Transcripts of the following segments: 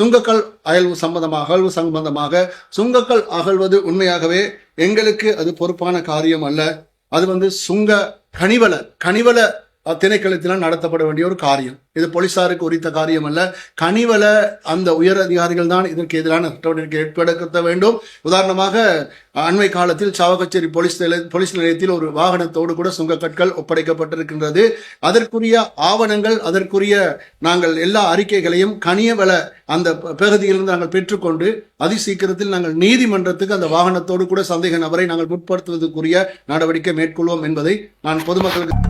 சுங்கக்கல் அயல்வு சம்பந்தமாக அகழ்வு சம்பந்தமாக சுங்கக்கல் அகழ்வது உண்மையாகவே எங்களுக்கு அது பொறுப்பான காரியம் அல்ல. அது வந்து சுங்க கனிவல கனிவல திணைக்களத்தினால் நடத்தப்பட வேண்டிய ஒரு காரியம். இது போலீசாருக்கு உரித்த காரியம் அல்ல கனிவல அந்த உயர் அதிகாரிகள் தான் இதற்கு எதிரான நடவடிக்கை ஏற்படுத்த வேண்டும். உதாரணமாக அண்மை காலத்தில் சாவகச்சேரி போலீஸ் நிலைய போலீஸ் நிலையத்தில் ஒரு வாகனத்தோடு கூட சுங்க கற்கள் ஒப்படைக்கப்பட்டிருக்கின்றது. அதற்குரிய ஆவணங்கள் அதற்குரிய நாங்கள் எல்லா அறிக்கைகளையும் கனியவள அந்த ப- பகுதியிலிருந்து நாங்கள் பெற்றுக்கொண்டு அதி சீக்கிரத்தில் நாங்கள் நீதிமன்றத்துக்கு அந்த வாகனத்தோடு கூட சந்தேக நபரை நாங்கள் முற்படுத்துவதற்குரிய நடவடிக்கை மேற்கொள்வோம் என்பதை நான் பொதுமக்களுக்கு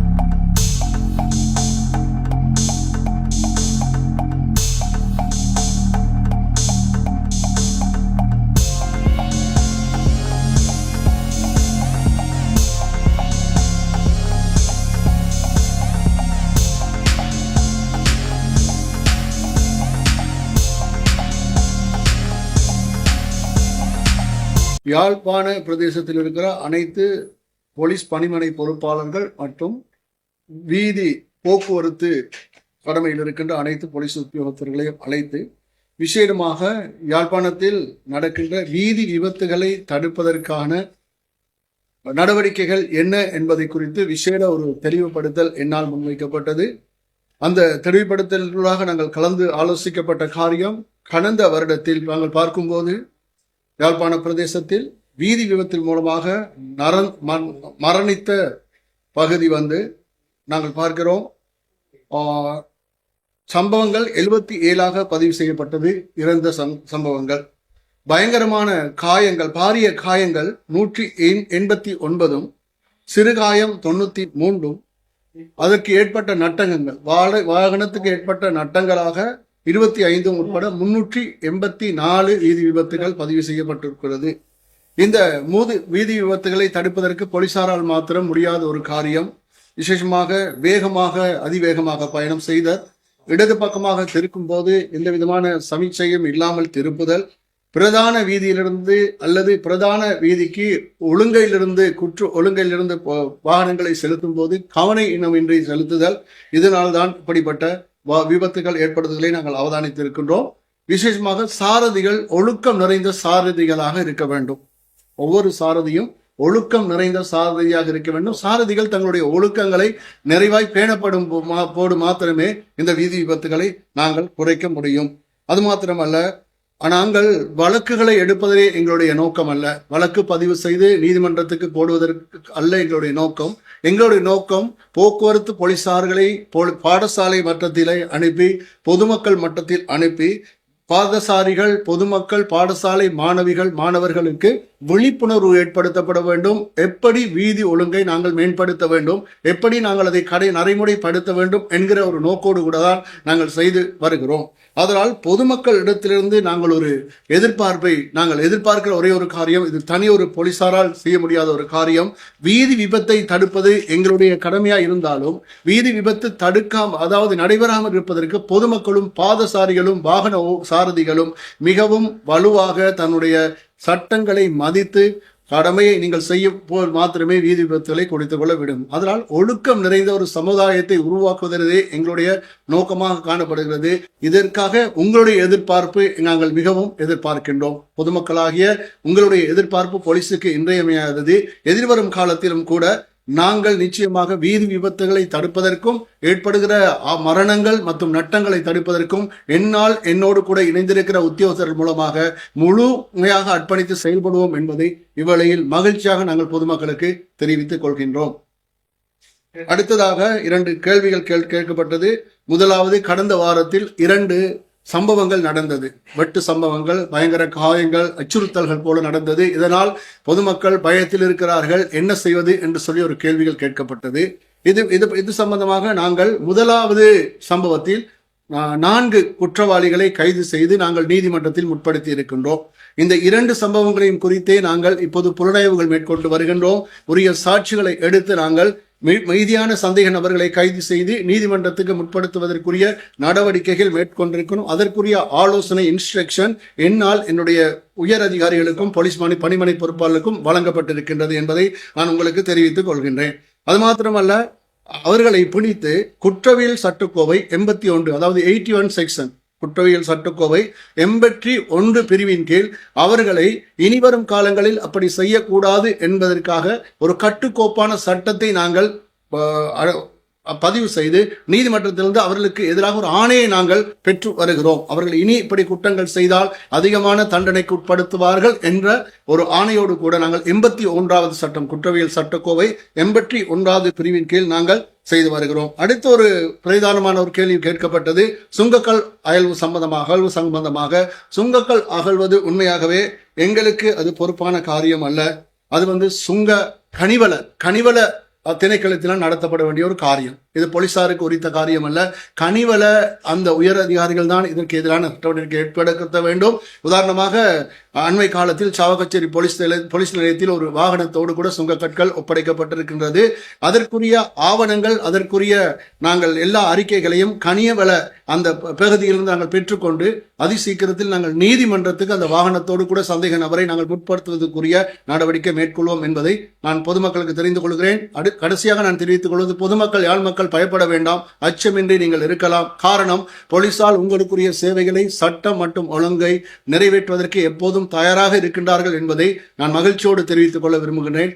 யாழ்ப்பாண பிரதேசத்தில் இருக்கிற அனைத்து போலீஸ் பணிமனை பொறுப்பாளர்கள் மற்றும் வீதி போக்குவரத்து கடமையில் இருக்கின்ற அனைத்து போலீஸ் உத்தியோகத்தர்களையும் அழைத்து விசேடமாக யாழ்ப்பாணத்தில் நடக்கின்ற வீதி விபத்துகளை தடுப்பதற்கான நடவடிக்கைகள் என்ன என்பதை குறித்து விசேட ஒரு தெளிவுபடுத்தல் என்னால் முன்வைக்கப்பட்டது. அந்த தெளிவுபடுத்தலாக நாங்கள் கலந்து ஆலோசிக்கப்பட்ட காரியம் கடந்த வருடத்தில் நாங்கள் பார்க்கும்போது யாழ்ப்பாண பிரதேசத்தில் வீதி விபத்தின் மூலமாக நரன் மரணித்த பகுதி வந்து நாங்கள் பார்க்கிறோம். சம்பவங்கள் எழுபத்தி ஏழாக பதிவு செய்யப்பட்டது. இறந்த சம்- சம்பவங்கள். பயங்கரமான காயங்கள் பாரிய காயங்கள் நூற்றி எண்- எண்பத்தி ஒன்பதும் சிறுகாயம் தொண்ணூற்றி மூன்றும். அதற்கு ஏற்பட்ட நட்டகங்கள் வாழ வாகனத்துக்கு ஏற்பட்ட நட்டங்களாக இருபத்தி ஐந்தும் உட்பட முன்னூற்றி எண்பத்தி நாலு வீதி விபத்துகள் பதிவு செய்யப்பட்டிருக்கிறது. இந்த மூது வீதி விபத்துகளை தடுப்பதற்கு போலீசாரால் மாத்திரம் முடியாத ஒரு காரியம். விசேஷமாக வேகமாக அதிவேகமாக பயணம் செய்தல் இடது பக்கமாக திருக்கும் போது எந்த விதமான சமீட்சையும் இல்லாமல் திருப்புதல் பிரதான வீதியிலிருந்து அல்லது பிரதான வீதிக்கு ஒழுங்கையிலிருந்து குற்று ஒழுங்கையிலிருந்து வாகனங்களை செலுத்தும் போது கவனை இனமின்றி செலுத்துதல். இதனால்தான் இப்படிப்பட்ட விபத்துகள் ஏற்படுவதை நாங்கள் அவதானித்திருக்கின்றோம். விசேஷமாக சாரதிகள் ஒழுக்கம் நிறைந்த சாரதிகளாக இருக்க வேண்டும். ஒவ்வொரு சாரதியும் ஒழுக்கம் நிறைந்த சாரதியாக இருக்க வேண்டும். சாரதிகள் தங்களுடைய ஒழுக்கங்களை நிறைவாய் பேணப்படும் போ- மா- போடு மாத்திரமே இந்த வீதி விபத்துகளை நாங்கள் குறைக்க முடியும். அது மாத்திரமல்ல நாங்கள் வழக்குகளை எடுப்பதே எங்களுடைய நோக்கம் அல்ல வழக்கு பதிவு செய்து நீதிமன்றத்துக்கு போடுவதற்கு அல்ல எங்களுடைய நோக்கம். எங்களுடைய நோக்கம் போக்குவரத்து போலீசார்களை பாடசாலை மட்டத்திலே அனுப்பி பொதுமக்கள் மட்டத்தில் அனுப்பி பாதசாரிகள் பொதுமக்கள் பாடசாலை மாணவிகள் மாணவர்களுக்கு விழிப்புணர்வு ஏற்படுத்தப்பட வேண்டும். எப்படி வீதி ஒழுங்கை நாங்கள் மேம்படுத்த வேண்டும். எப்படி நாங்கள் அதை கடை நடைமுறைப்படுத்த வேண்டும் என்கிற ஒரு நோக்கோடு கூட தான் நாங்கள் செய்து வருகிறோம். அதனால் பொதுமக்கள் இடத்திலிருந்து நாங்கள் ஒரு எதிர்பார்ப்பை நாங்கள் எதிர்பார்க்கிற ஒரே ஒரு காரியம் இது தனி ஒரு போலீசாரால் செய்ய முடியாத ஒரு காரியம். வீதி விபத்தை தடுப்பது எங்களுடைய கடமையா இருந்தாலும் வீதி விபத்து தடுக்காம அதாவது நடைபெறாமல் இருப்பதற்கு பொதுமக்களும் பாதசாரிகளும் வாகன சாரதிகளும் மிகவும் வலுவாக தன்னுடைய சட்டங்களை மதித்து கடமையை நீங்கள் செய்யும் போல் மாத்திரமே வீதி விபத்துகளை குறைத்துக் கொள்ள விடும் அதனால் ஒழுக்கம் நிறைந்த ஒரு சமுதாயத்தை உருவாக்குவதே எங்களுடைய நோக்கமாக காணப்படுகிறது. இதற்காக உங்களுடைய எதிர்பார்ப்பு நாங்கள் மிகவும் எதிர்பார்க்கின்றோம். பொதுமக்களாகிய உங்களுடைய எதிர்பார்ப்பு போலீஸுக்கு இன்றியமையாதது. எதிர்வரும் காலத்திலும் கூட நாங்கள் நிச்சயமாக வீதி விபத்துகளை தடுப்பதற்கும் ஏற்படுகிற அ- மரணங்கள் மற்றும் நட்டங்களை தடுப்பதற்கும் என்னால் என்னோடு கூட இணைந்திருக்கிற உத்தியோகத்தர் மூலமாக முழுமையாக அர்ப்பணித்து செயல்படுவோம் என்பதை இவ்வளையில் மகிழ்ச்சியாக நாங்கள் பொதுமக்களுக்கு தெரிவித்துக் கொள்கின்றோம். அடுத்ததாக இரண்டு கேள்விகள் கேள் கேட்கப்பட்டது. முதலாவது கடந்த வாரத்தில் இரண்டு சம்பவங்கள் நடந்தது. வெட்டு சம்பவங்கள் பயங்கர காயங்கள் அச்சுறுத்தல்கள் போல நடந்தது. இதனால் பொதுமக்கள் பயத்தில் இருக்கிறார்கள். என்ன செய்வது என்று சொல்லி ஒரு கேள்விகள் கேட்கப்பட்டது. இது இது இது சம்பந்தமாக நாங்கள் முதலாவது சம்பவத்தில் நான்கு குற்றவாளிகளை கைது செய்து நாங்கள் நீதிமன்றத்தில் முற்படுத்தி இருக்கின்றோம். இந்த இரண்டு சம்பவங்களையும் குறித்தே நாங்கள் இப்போது புலனாய்வுகள் மேற்கொண்டு வருகின்றோம். உரிய சாட்சிகளை எடுத்து நாங்கள் மீதியான சந்தேக நபர்களை கைது செய்து நீதிமன்றத்துக்கு முற்படுத்துவதற்குரிய நடவடிக்கைகள் மேற்கொண்டிருக்கணும். அதற்குரிய ஆலோசனை இன்ஸ்ட்ரக்ஷன் என்னால் என்னுடைய உயர் அதிகாரிகளுக்கும் போலீஸ் பணி பணிமனை பொறுப்பாளருக்கும் வழங்கப்பட்டிருக்கின்றது என்பதை நான் உங்களுக்கு தெரிவித்துக் கொள்கின்றேன். அது மாத்திரமல்ல அவர்களை பிடித்து குற்றவியல் சட்டக்கோவை எண்பத்தி ஒன்று அதாவது எயிட்டி ஒன் செக்ஷன் குற்றவியல் சட்டக்கோவை எண்பற்றி ஒன்று பிரிவின் கீழ் அவர்களை இனிவரும் காலங்களில் அப்படி செய்யக்கூடாது என்பதற்காக ஒரு கட்டுக்கோப்பான சட்டத்தை நாங்கள் பதிவு செய்து நீதிமன்றத்திலிருந்து அவர்களுக்கு எதிராக ஒரு ஆணையை நாங்கள் பெற்று வருகிறோம். அவர்கள் இனி இப்படி குற்றங்கள் செய்தால் அதிகமான தண்டனைக்கு உட்படுத்துவார்கள் என்ற ஒரு ஆணையோடு கூட நாங்கள் எண்பத்தி ஒன்றாவது சட்டம் குற்றவியல் சட்டக்கோவை எண்பத்தி ஒன்றாவது பிரிவின் கீழ் நாங்கள் செய்து வருகிறோம். அடுத்த ஒரு பிரதானமான ஒரு கேள்வி கேட்கப்பட்டது. சுங்கக்கல் அயல்வு சம்பந்தமாக அகழ்வு சம்பந்தமாக சுங்கக்கல் அகழ்வது உண்மையாகவே எங்களுக்கு அது பொறுப்பான காரியம் அல்ல. அது வந்து சுங்க கனிவல கனிவல திணைக்களத்தினால் நடத்தப்பட வேண்டிய ஒரு காரியம். இது போலீசாருக்கு உரித்த காரியம் அல்ல கனிவல அந்த உயர் அதிகாரிகள் தான் இதற்கு எதிரான நடவடிக்கை ஏற்படுத்த வேண்டும். உதாரணமாக அண்மை காலத்தில் சாவகச்சேரி போலீஸ் போலீஸ் நிலையத்தில் ஒரு வாகனத்தோடு கூட சுங்கக்கற்கள் ஒப்படைக்கப்பட்டிருக்கின்றது. அதற்குரிய ஆவணங்கள் அதற்குரிய நாங்கள் எல்லா அறிக்கைகளையும் கனியவள அந்த பகுதியிலிருந்து நாங்கள் பெற்றுக்கொண்டு அதி சீக்கிரத்தில் நாங்கள் நீதிமன்றத்துக்கு அந்த வாகனத்தோடு கூட சந்தேக நபரை நாங்கள் முற்படுத்துவதற்குரிய நடவடிக்கை மேற்கொள்வோம் என்பதை நான் பொதுமக்களுக்கு தெரிந்து கொள்கிறேன். அடு கடைசியாக நான் தெரிவித்துக் கொள்வது பொதுமக்கள் யாழ் மக்கள் பயப்பட வேண்டாம். அச்சமின்றி நீங்கள் இருக்கலாம். காரணம் போலீசால் உங்களுக்குரிய சேவைகளை சட்டம் மற்றும் ஒழுங்கை நிறைவேற்றுவதற்கு எப்போதும் தயாராக இருக்கின்றார்கள் என்பதை நான் மகிழ்ச்சியோடு தெரிவித்துக் கொள்ள விரும்புகின்றேன்.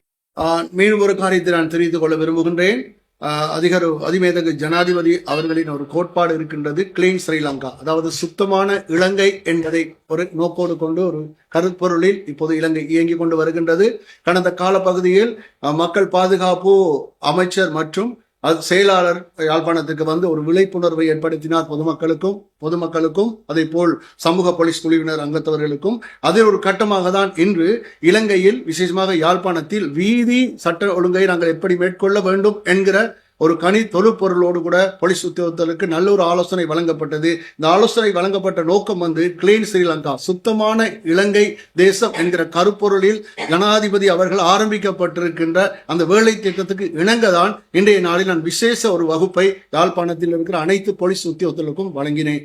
மீண்டும் ஒரு காரியத்தை நான் தெரிவித்துக் கொள்ள விரும்புகின்றேன். ஆஹ் அதிமேதக ஜனாதிபதி அவர்களின் ஒரு கோட்பாடு இருக்கின்றது கிளீன் ஸ்ரீலங்கா. அதாவது சுத்தமான இலங்கை என்பதை ஒரு நோக்கோடு கொண்டு ஒரு கருப்பொருளில் இப்போது இலங்கை இயங்கிக் கொண்டு வருகின்றது. கடந்த காலப்பகுதியில் மக்கள் பாதுகாப்பு அமைச்சர் மற்றும் அது செயலாளர் யாழ்ப்பாணத்துக்கு வந்து ஒரு விழிப்புணர்வை ஏற்படுத்தினார் பொதுமக்களுக்கும் பொதுமக்களுக்கும் அதே போல் சமூக போலீஸ் குழுவினர் அங்கத்தவர்களுக்கும். அதில் ஒரு கட்டமாக தான் இன்று இலங்கையில் விசேஷமாக யாழ்ப்பாணத்தில் வீதி சட்ட ஒழுங்கை நாங்கள் எப்படி மேற்கொள்ள வேண்டும் என்கிற ஒரு கனி தொழுப்பொருளோடு கூட போலீஸ் உத்தியோகத்தருக்கு நல்ல ஒரு ஆலோசனை வழங்கப்பட்டது. இந்த ஆலோசனை வழங்கப்பட்ட நோக்கம் வந்து கிளீன் ஸ்ரீலங்கா. சுத்தமான இலங்கை தேசம் என்கிற கருப்பொருளில் ஜனாதிபதி அவர்கள் ஆரம்பிக்கப்பட்டிருக்கின்ற அந்த வேலை திட்டத்துக்கு இணங்கதான் இன்றைய நாளில் நான் விசேஷ ஒரு வகுப்பை யாழ்ப்பாணத்தில் இருக்கிற அனைத்து போலீஸ் உத்தியோகத்தர்களுக்கும் வழங்கினேன்.